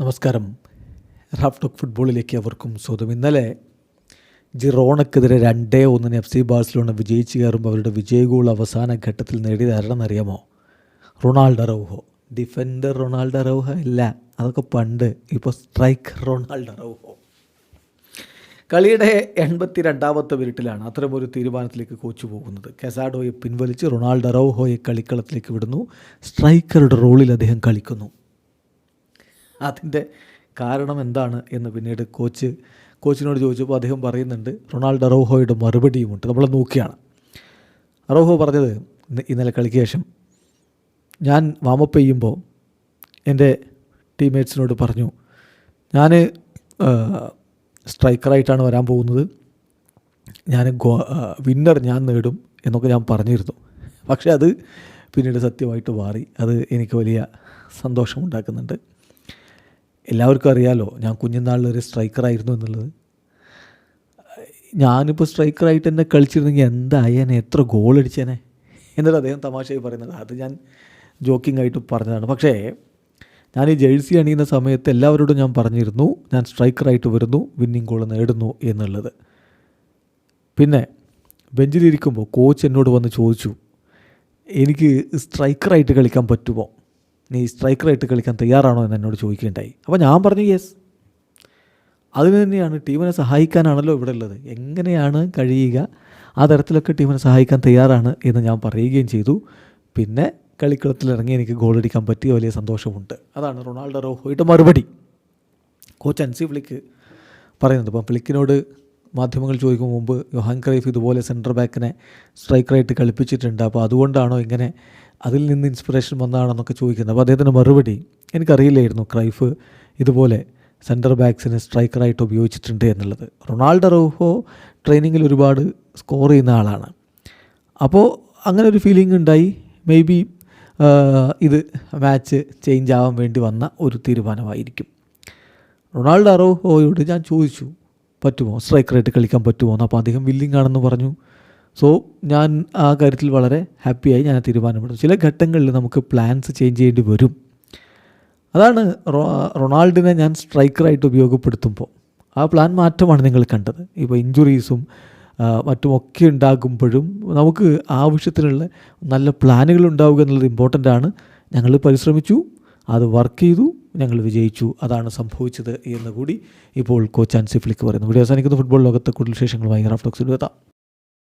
നമസ്കാരം. Raf talk ഫുട്ബോളിലേക്ക് അവർക്കും സ്വന്തം ഇന്നലെ ജിറോണക്കെതിരെ രണ്ടേ ഒന്നിന് എഫ് സി ബാഴ്സലോണ വിജയിച്ച് കയറുമ്പോൾ അവരുടെ വിജയഗോൾ അവസാന ഘട്ടത്തിൽ നേടിയത് ആരാണെന്നറിയാമോ Ronaldo Araujo defender Ronaldo Araujo ഇല്ല അതൊക്കെ പണ്ട്. ഇപ്പോൾ സ്ട്രൈക്കർ റൊണാൾഡോ റൗഹോ കളിയുടെ എൺപത്തി രണ്ടാമത്തെ മിനിറ്റിലാണ് അത്തരമൊരു തീരുമാനത്തിലേക്ക് കോച്ച് പോകുന്നത്. കെസാഡോയെ പിൻവലിച്ച് റൊണാൾഡോ റൗഹോയെ കളിക്കളത്തിലേക്ക് വിടുന്നു. സ്ട്രൈക്കറുടെ റോളിൽ അദ്ദേഹം കളിക്കുന്നു. അതിന്റെ കാരണം എന്താണ് എന്ന് പിന്നീട് കോച്ച് കോച്ചിനോട് ചോദിച്ചപ്പോൾ അദ്ദേഹം പറയുന്നുണ്ട് റൊണാൾഡോ അറോഹോയുടെ മറുപടിയുമുണ്ട്. നമ്മൾ നോക്കിയാണ്. അറോഹോ പറഞ്ഞത് ഇന്ന് ഇന്നലെ കളിക്ക് ശേഷം ഞാൻ വാമപ്പ് ചെയ്യുമ്പോൾ എന്റെ ടീംമേറ്റ്സിനോട് പറഞ്ഞു ഞാൻ സ്ട്രൈക്കറായിട്ടാണ് വരാൻ പോകുന്നത്. ഞാൻ വിന്നർ ഞാൻ നേടും എന്നൊക്കെ ഞാൻ പറഞ്ഞിരുന്നു. പക്ഷേ അത് പിന്നീട് സത്യമായിട്ട് മാറി. അത് എനിക്ക് വലിയ സന്തോഷമുണ്ടാക്കുന്നുണ്ട്. എല്ലാവർക്കും അറിയാലോ ഞാൻ കുഞ്ഞുനാളിൽ ഒരു സ്ട്രൈക്കറായിരുന്നു എന്നുള്ളത്. ഞാനിപ്പോൾ സ്ട്രൈക്കറായിട്ട് തന്നെ കളിച്ചിരുന്നെങ്കിൽ എന്തായേനെ എത്ര ഗോൾ അടിച്ചേനെ എന്നിട്ട് അദ്ദേഹം തമാശയായി പറയുന്നത്. അത് ഞാൻ ജോക്കിംഗ് ആയിട്ട് പറഞ്ഞതാണ്. പക്ഷേ ഞാൻ ഈ ജേഴ്സി അണിയുന്ന സമയത്ത് എല്ലാവരോടും ഞാൻ പറഞ്ഞിരുന്നു ഞാൻ സ്ട്രൈക്കറായിട്ട് വരുന്നു വിന്നിങ് ഗോൾ നേടുന്നു എന്നുള്ളത്. പിന്നെ ബെഞ്ചിലിരിക്കുമ്പോൾ കോച്ച് എന്നോട് വന്ന് ചോദിച്ചു എനിക്ക് സ്ട്രൈക്കറായിട്ട് കളിക്കാൻ പറ്റുമോ? നീ സ്ട്രൈക്കറായിട്ട് കളിക്കാൻ തയ്യാറാണോ എന്ന് എന്നോട് ചോദിക്കുകയുണ്ടായി. അപ്പോൾ ഞാൻ പറഞ്ഞു യെസ്. അതിന് തന്നെയാണ് ടീമിനെ സഹായിക്കാനാണല്ലോ ഇവിടെ ഉള്ളത്. എങ്ങനെയാണ് കഴിയുക? ആ തരത്തിലൊക്കെ ടീമിനെ സഹായിക്കാൻ തയ്യാറാണ് എന്ന് ഞാൻ പറയുകയും ചെയ്തു. പിന്നെ കളിക്കളത്തിൽ ഇറങ്ങി എനിക്ക് ഗോൾ അടിക്കാൻ പറ്റിയ വലിയ സന്തോഷമുണ്ട്. അതാണ് റൊണാൾഡോ റോഹോയുടെ മറുപടി. കോച്ച് അൻസി ഫ്ലിക്ക് പറയുന്നത് ഇപ്പം ഫ്ലിക്കിനോട് മാധ്യമങ്ങൾ ചോദിക്കും മുമ്പ് യോഹാൻ ക്രൈഫ് ഇതുപോലെ സെന്റർ ബാക്കിനെ സ്ട്രൈക്കറായിട്ട് കളിപ്പിച്ചിട്ടുണ്ട്. അപ്പോൾ അതുകൊണ്ടാണോ ഇങ്ങനെ അതിൽ നിന്ന് ഇൻസ്പിറേഷൻ വന്നതാണെന്നൊക്കെ ചോദിക്കുന്നത്? അപ്പോൾ അദ്ദേഹത്തിന്റെ മറുപടി എനിക്കറിയില്ലായിരുന്നു ക്രൈഫ് ഇതുപോലെ സെന്റർ ബാക്സിനെ സ്ട്രൈക്കറായിട്ട് ഉപയോഗിച്ചിട്ടുണ്ട് എന്നുള്ളത്. റൊണാൾഡോ റോഹോ ട്രെയിനിങ്ങിൽ ഒരുപാട് സ്കോർ ചെയ്യുന്ന ആളാണ്. അപ്പോൾ അങ്ങനെ ഒരു ഫീലിംഗ് ഉണ്ടായി. മേ ബി ഇത് മാച്ച് ചേഞ്ച് ആവാൻ വേണ്ടി വന്ന ഒരു തീരുമാനമായിരിക്കും. റൊണാൾഡോ അറോഹോയോട് ഞാൻ ചോദിച്ചു പറ്റുമോ? സ്ട്രൈക്കറായിട്ട് കളിക്കാൻ പറ്റുമോ? എന്ന് അപ്പോൾ അദ്ദേഹം വില്ലിംഗ് ആണെന്ന് പറഞ്ഞു. സോ ഞാൻ ആ കാര്യത്തിൽ വളരെ ഹാപ്പിയായി ഞാൻ തീരുമാനമെടുത്തു. ചില ഘട്ടങ്ങളിൽ നമുക്ക് പ്ലാൻസ് ചേഞ്ച് ചെയ്യേണ്ടി വരും. അതാണ് റൊണാൾഡിനെ ഞാൻ സ്ട്രൈക്കറായിട്ട് ഉപയോഗപ്പെടുത്തുമ്പോൾ. ആ പ്ലാൻ മാറ്റമാണ് നിങ്ങൾ കണ്ടത്. ഇപ്പോൾ ഇഞ്ചുറീസും മറ്റുമൊക്കെ ഉണ്ടാകുമ്പോഴും നമുക്ക് ആവശ്യത്തിനുള്ള നല്ല പ്ലാനുകൾ ഉണ്ടാവുക എന്നുള്ളത് ഇമ്പോർട്ടന്റ് ആണ്. ഞങ്ങൾ പരിശ്രമിച്ചു അത് വർക്ക് ചെയ്തു. ഞങ്ങൾ വിജയിച്ചു. അതാണ് സംഭവിച്ചത് എന്ന് കൂടി ഇപ്പോൾ കോച്ച് ആൻസി ഫ്ലിക്ക് പറയുന്നു. വീഡിയോ അവസാനിക്കുന്ന. ഫുട്ബോൾ ലോകത്തെ കൂടുതൽ വിശേഷങ്ങളുമായി റാഫ്റ്റോക്സിൽ എത്താം